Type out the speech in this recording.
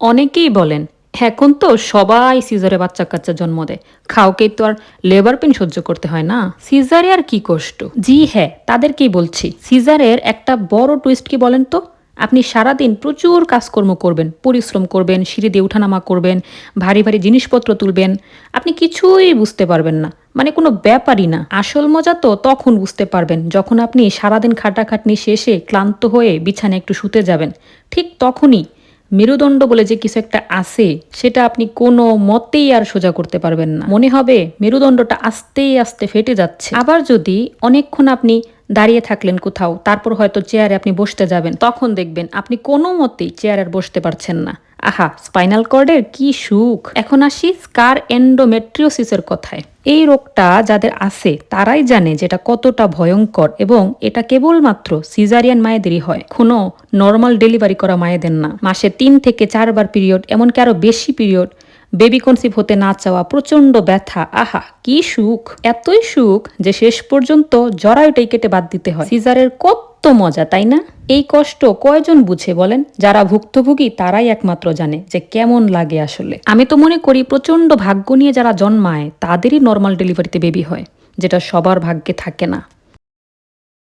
অনেকেই বলেন, এখন তো সবাই সিজারে বাচ্চা কাচ্চা জন্ম দেয়। খাওকেই তো আর লেবার পেন সহ্য করতে হয় না। সিজারে আর কি কষ্ট? জি হ্যাঁ তাদেরকেই বলছি। সিজারের একটা বড় টুইস্ট কি বলেন তো? আপনি সারাদিন প্রচুর কাজকর্ম করবেন, পরিশ্রম করবেন, সিঁড়ি দিয়ে উঠানামা করবেন, ভারী ভারী জিনিসপত্র তুলবেন। আপনি কিছুই বুঝতে পারবেন না মানে কোনো ব্যাপারই না। আসল মজা তো তখন বুঝতে পারবেন, যখন আপনি সারাদিন খাটাখাটনি শেষে ক্লান্ত হয়ে বিছানায় একটু শুতে যাবেন। ঠিক তখনই মেরুদণ্ড বলে যে কিছু একটা আছে, সেটা আপনি কোনো মতেই আর সোজা করতে পারবেন না। মনে হবে মেরুদণ্ডটা আস্তেই আস্তে ফেটে যাচ্ছে। আবার যদি অনেকক্ষণ আপনি দাঁড়িয়ে থাকলেন কোথাও, তারপর হয়তো চেয়ারে আপনি বসতে যাবেন, তখন দেখবেন আপনি কোনো মতেই চেয়ারে আর বসতে পারছেন না। আহা, স্পাইনাল কর্ডের কি সুখ। এখন আসি স্কার এন্ডোমেট্রিওসিসের কথায়। এই রোগটা যাদের আছে, তারাই জানে যেটা কতটা ভয়ঙ্কর এবং এটা কেবলমাত্র সিজারিয়ান মায়েদেরই হয়। কোনো নর্মাল ডেলিভারি করা মায়েদের না। মাসে তিন থেকে চারবার পিরিয়ড, এমনকি আরও বেশি পিরিয়ড, বেবি কনসিভ হতে না চাওয়া প্রচণ্ড ব্যথা, আহা, কি সুখ। এতই সুখ যে শেষ পর্যন্ত জরায়ুটাই কেটে বাদ দিতে হয়। সিজারের কত মজা, তাই না? এই কষ্ট কয়জন বুঝে বলেন? যারা ভুক্তভোগী, তারাই একমাত্র জানে যে কেমন লাগে আসলে। আমি তো মনে করি, প্রচণ্ড ভাগ্য নিয়ে যারা জন্মায়, তাদেরই নর্মাল ডেলিভারিতে বেবি হয়, যেটা সবার ভাগ্যে থাকে না।